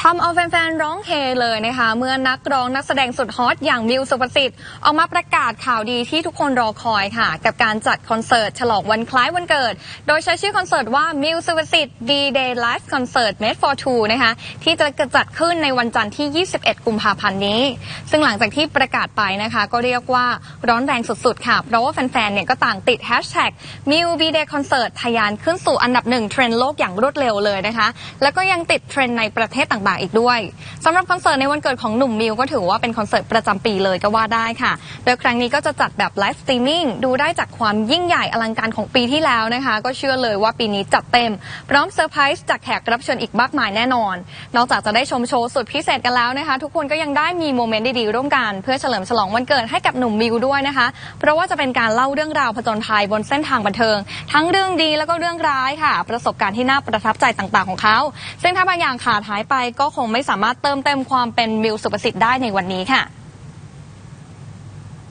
ทำเอาแฟนๆร้องเฮเลยนะคะ เมื่อนักร้องนักแสดงสุดฮอตอย่างมิวสุปสิทธิ์ออกมาประกาศข่าวดีที่ทุกคนรอคอยค่ะ กับการจัดคอนเสิร์ตฉลองวันคล้ายวันเกิด โดยใช้ชื่อคอนเสิร์ตว่ามิวสุปสิทธิ์ B-Day Live Concert Made for Two นะคะ ที่จะจัดขึ้นในวันจันทร์ที่ 21 กุมภาพันธ์นี้ ซึ่งหลังจากที่ประกาศไปนะคะ ก็เรียกว่าร้อนแรงสุดๆค่ะเพราะว่าแฟนๆเนี่ยก็ต่างติดแฮชแท็กมิว B-Day Concert ทะยานขึ้นสู่อันดับหนึ่งเทรนด์โลกอย่างรวดเร็วเลยนะคะแล้วก็ยังติดเทรนด์ในประเทศต่างๆอีกด้วยสำหรับคอนเสิร์ตในวันเกิดของหนุ่มมิวก็ถือว่าเป็นคอนเสิร์ตประจำปีเลยก็ว่าได้ค่ะ โดยครั้งนี้ก็จะจัดแบบไลฟ์สตรีมมิ่งดูได้จากความยิ่งใหญ่อลังการของปีที่แล้วนะคะ ก็เชื่อเลยว่าปีนี้จัดเต็ม พร้อมเซอร์ไพรส์จากแขกรับเชิญอีกมากมายแน่นอน นอกจากจะได้ชมโชว์สุดพิเศษกันแล้วนะคะ ทุกคนก็ยังได้มีโมเมนต์ดีๆร่วมกัน เพื่อเฉลิมฉลองวันเกิดให้กับหนุ่มมิวด้วยนะคะ เพราะว่าจะเป็นการเล่าเรื่องราวผจญภัยบนเส้นทางบันเทิง ทั้งเรื่องดีแล้วก็เรื่องร้ายค่ะ ประสบการณ์ที่น่าประทับใจต่างๆของเขา ซึ่งถ้าบางอย่างขาดหายไปก็คงไม่สามารถเติมเต็มความเป็นมิวสุประสิทธิ์ได้ในวันนี้ค่ะ